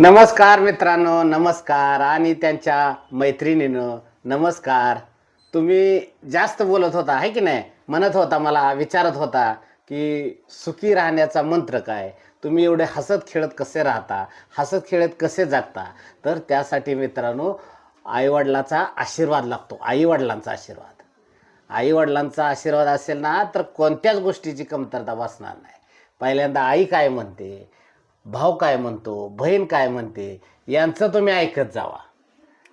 नमस्कार मित्रांनो नमस्कार. आणि त्यांच्या मैत्रिणीनं नमस्कार. तुम्ही जास्त बोलत होता आहे की नाही? म्हणत होता मला विचारत होता की सुखी राहण्याचा मंत्र काय? तुम्ही एवढे हसत खेळत कसे राहता? हसत खेळत कसे जगता? तर त्यासाठी मित्रांनो आईवडिलाचा आशीर्वाद लागतो. आईवडिलांचा आशीर्वाद. आईवडिलांचा आशीर्वाद असेल ना तर कोणत्याच गोष्टीची कमतरता बसणार नाही. पहिल्यांदा आई काय म्हणते? भाऊ काय म्हणतो बहीण काय म्हणते यांचं तुम्ही ऐकत जावा.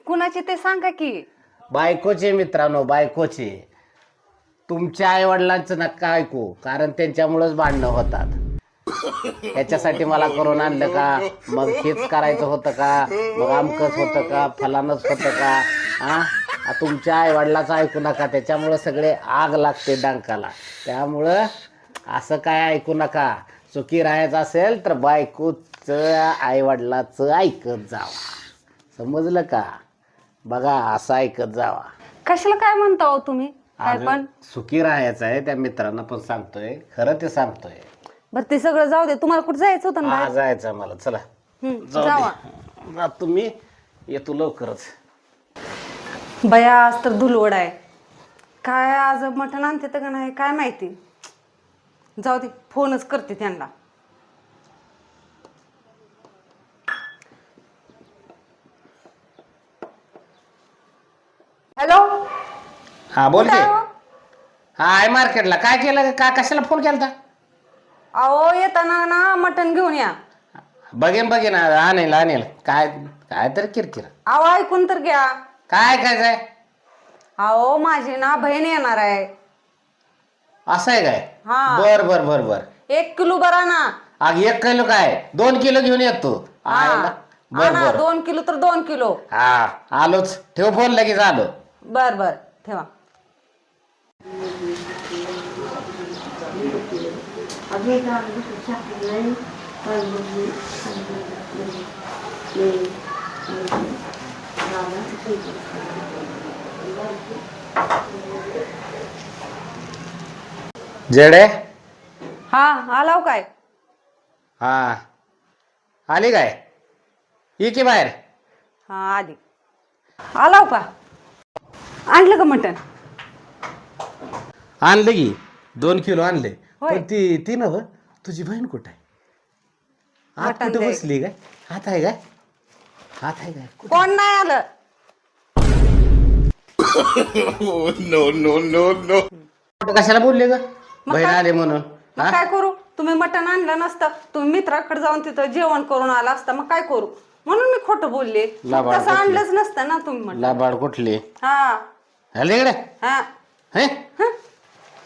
कुणाचे ते सांगा की. बायकोचे मित्रांनो बायकोचे. तुमच्या आईवडिलांचं नका ऐकू कारण त्यांच्यामुळंच भांडणं होतात. याच्यासाठी मला करून आणलं का? मग हेच करायचं होतं का? मग आमकंच होतं का? फलानच होतं का? हा आ, तुमच्या आईवडिलाचं ऐकू नका त्याच्यामुळं सगळे आग लागते डांकाला. त्यामुळं असं काय ऐकू नका. सुखी राहायचं असेल तर बायकोचं आईवडिलाचं ऐकत जावा. समजलं का? बघा असं ऐकत जावा. कशाला काय म्हणता हो तुम्ही? काय पण? सुखी राहायचं आहे त्या मित्रांना पण सांगतोय. खरं ते सांगतोय. बर ते सगळं जाऊ दे. तुम्हाला कुठे जायचं होतं ना जायचं मला. चला. जाऊ जावा. दे जा तुम्ही येतो लवकरच. बया आज तर धुलवड आहे. काय आज मटण आणते तर का नाही? काय माहिती? जाऊ दे फोनच करते त्यांना. हॅलो? हा बोल की. हो? हा आहे मार्केटला. काय केलं? का कशाला फोन केलता? अहो येताना ना मटण घेऊन या. बघेन बघेन. आणेल आणेल. काय काय तर किरकिर. अहो ऐकून तर घ्या. काय काय काय अहो माझी ना बहीण येणार आहे. असं आहे काय? हा. बर बर बर बर. एक किलो बरा ना. अग एक किलो काय? दोन किलो घेऊन येतो आयला. बर बर. दोन किलो तर दोन किलो. हा आलोच. ठेव फोन लगेच आलो. बर बर. ठेवा. जेडे? हा आलाव काय? हा. आली काय? ये की बाहेर. हा आधी आलाव का? आणलं का मटण? आणलं की. दोन किलो आणले. होय. पण ती ती नव तुझी बहीण कुठं आहे? आत कुठं. बसली काय? हात आहे काय? हात आहे काय? कोण नाही आलं. कुठं कशाला बोलले ग? बहीण आले म्हणून. मग काय करू? तुम्ही मटण आणलं नसतं. तुम्ही मित्राकडे जाऊन तिथं जेवण करून आला असता. मग काय करू? म्हणून मी खोटं बोलले. तसं? आणलंच नसतं ना तुम्ही म्हटलं लाबाड कुठली? हा. आले इकडे. हा. हे? हं?